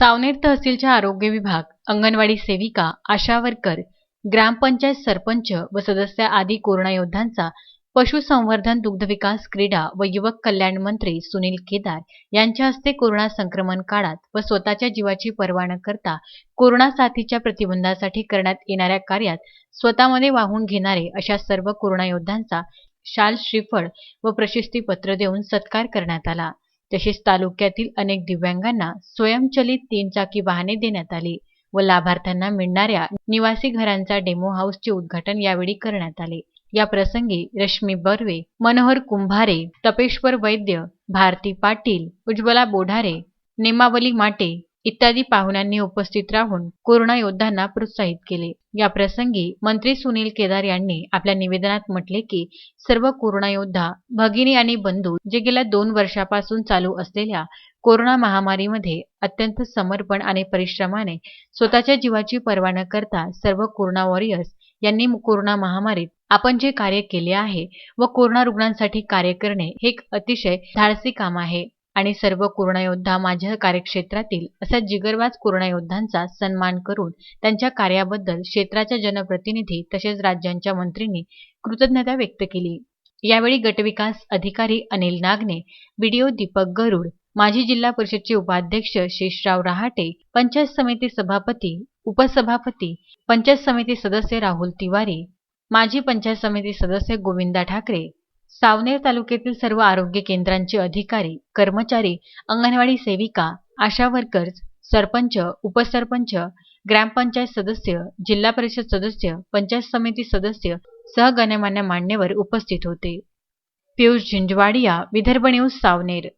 सावनेर तहसीलच्या आरोग्य विभाग अंगणवाडी सेविका आशा वर्कर ग्रामपंचायत सरपंच व सदस्य आदी कोरोना योद्ध्यांचा पशुसंवर्धन दुग्धविकास क्रीडा व युवक कल्याण मंत्री सुनील केदार यांच्या हस्ते कोरोना संक्रमण काळात व स्वतःच्या जीवाची पर्वा न करता कोरोना साथीच्या प्रतिबंधासाठी करण्यात येणाऱ्या कार्यात स्वतःमध्ये वाहून घेणारे अशा सर्व कोरोना योद्ध्यांचा शाल श्रीफळ व प्रशस्तीपत्र देऊन सत्कार करण्यात आला. तसेच तालुक्यातील अनेक दिव्यांगांना स्वयंचलित तीन चाकी वाहने देण्यात आली व लाभार्थ्यांना मिळणाऱ्या निवासी घरांचा डेमो हाऊसचे उद्घाटन यावेळी करण्यात आले. या प्रसंगी रश्मी बर्वे मनोहर कुंभारे तपेश्वर वैद्य भारती पाटील उज्ज्वला बोढारे नेमावली माटे इत्यादी पाहुण्यांनी उपस्थित राहून कोरोना योद्ध्यांना प्रोत्साहित केले. या प्रसंगी मंत्री सुनील केदार यांनी आपल्या निवेदनात म्हटले की सर्व कोरोना योद्धा भगिनी आणि बंधू जे गेल्या दोन वर्षापासून चालू असलेल्या कोरोना महामारीमध्ये अत्यंत समर्पण आणि परिश्रमाने स्वतःच्या जीवाची पर्वा न करता सर्व कोरोना वॉरियर्स यांनी कोरोना महामारीत आपण जे कार्य केले आहे व कोरोना रुग्णांसाठी कार्य करणे हे एक अतिशय धाडसी काम आहे. आणि सर्व कोरोनायोद्धा माझ्या कार्यक्षेत्रातील असा जिगरबाज कोरोनायोद्धांचा सन्मान करून त्यांच्या कार्याबद्दल क्षेत्राच्या जनप्रतिनिधी तसेच राज्यांच्या मंत्रींनी कृतज्ञता व्यक्त केली. यावेळी गटविकास अधिकारी अनिल नागने बीडीओ दीपक गरुड माजी जिल्हा परिषदचे उपाध्यक्ष शेषराव रहाटे पंचायत समिती सभापती उपसभापती पंचायत समिती सदस्य राहुल तिवारी माजी पंचायत समिती सदस्य गोविंदा ठाकरे सावनेर तालुक्यातील सर्व आरोग्य केंद्रांचे अधिकारी कर्मचारी अंगणवाडी सेविका आशा वर्कर्स सरपंच उपसरपंच ग्रामपंचायत सदस्य जिल्हा परिषद सदस्य पंचायत समिती सदस्य सहगणमान्य मान्यवर उपस्थित होते. पियुष झिंजवाडिया विदर्भ न्यूज सावनेर.